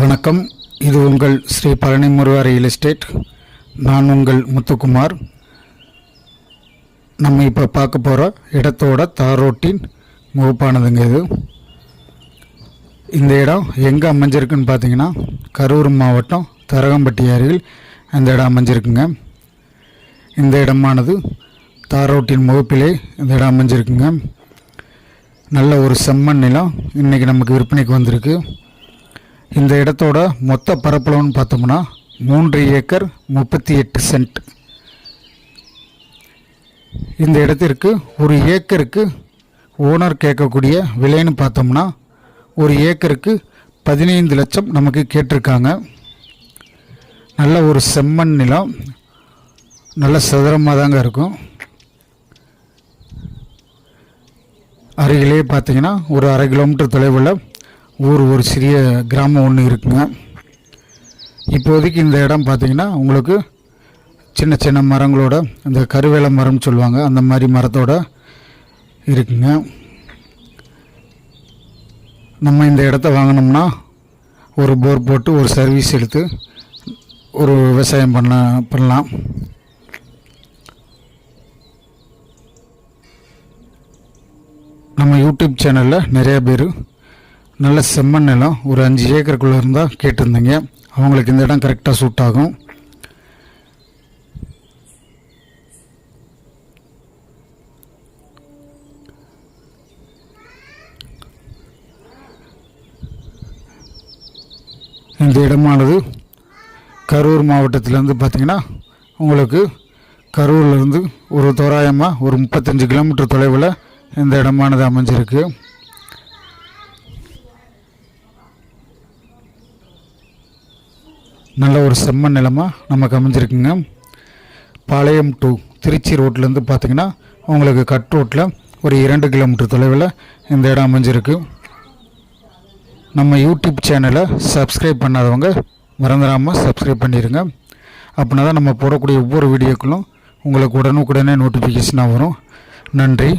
வணக்கம். இது உங்கள் ஸ்ரீ பழனி முருகா ரியல் எஸ்டேட். நான் உங்கள் முத்துக்குமார். நம்ம இப்போ பார்க்க போகிற இடத்தோட தார் ரோட்டின் முகப்பானதுங்க இது. இந்த இடம் எங்கே அமைஞ்சிருக்குன்னு பார்த்தீங்கன்னா கரூர் மாவட்டம் தரகம்பட்டி அருகில் இந்த இடம் அமைஞ்சிருக்குங்க. இந்த இடமானது தார் ரோட்டின் முகப்பிலே இந்த இடம் அமைஞ்சிருக்குங்க. நல்ல ஒரு செம்மண் நிலம் இன்றைக்கி நமக்கு விற்பனைக்கு வந்திருக்கு. இந்த இடத்தோட மொத்த பரப்பளவுன்னு பார்த்தோம்னா மூன்று ஏக்கர் முப்பத்தி எட்டு சென்ட். இந்த இடத்திற்கு ஒரு ஏக்கருக்கு ஓனர் கேட்கக்கூடிய விலைன்னு பார்த்தோம்னா ஒரு ஏக்கருக்கு பதினைந்து லட்சம் நமக்கு கேட்டிருக்காங்க. நல்ல ஒரு செம்மண் நிலம். நல்ல சதுரமாக தாங்க இருக்கும். அருகிலே பார்த்தீங்கன்னா ஒரு அரை கிலோமீட்டர் தொலைவில் ஊர் ஒரு சிறிய கிராமம் ஒன்று இருக்குங்க. இப்போதைக்கு இந்த இடம் பார்த்தீங்கன்னா உங்களுக்கு சின்ன சின்ன மரங்களோட இந்த கருவேல மரம்னு சொல்லுவாங்க அந்த மாதிரி மரத்தோட இருக்குங்க. நம்ம இந்த இடத்த வாங்கினோம்னா ஒரு போர் போட்டு ஒரு சர்வீஸ் எடுத்து ஒரு விவசாயம் பண்ண பண்ணலாம். நம்ம யூடியூப் சேனலில் நிறைய பேர் நல்ல செம்மண் நிலம். ஒரு அஞ்சு ஏக்கருக்குள்ளே இருந்தால் கேட்டிருந்தீங்க. அவங்களுக்கு இந்த இடம் கரெக்டாக சூட் ஆகும். இந்த இடமானது கரூர் மாவட்டத்திலேருந்து பார்த்தீங்கன்னா உங்களுக்கு கரூர்லேருந்து ஒரு தோராயமாக ஒரு முப்பத்தஞ்சு கிலோமீட்டர் தொலைவில் இந்த இடமானது அமைஞ்சிருக்கு. நல்ல ஒரு செம்ம நிலமாக நமக்கு அமைஞ்சிருக்குங்க பாளையம் டு திருச்சி ரோட்லேருந்து பார்த்தீங்கன்னா உங்களுக்கு கட் ரோட்டில் ஒரு இரண்டு கிலோமீட்டர் தொலைவில் இந்த இடம் அமைஞ்சிருக்கு. நம்ம யூடியூப் சேனலை சப்ஸ்கிரைப் பண்ணாதவங்க மறந்துடாமல் சப்ஸ்கிரைப் பண்ணிடுங்க அப்படின்னா தான் நம்ம போடக்கூடிய ஒவ்வொரு வீடியோக்களும் உங்களுக்கு உடனுக்குடனே நோட்டிஃபிகேஷனாக வரும். நன்றி.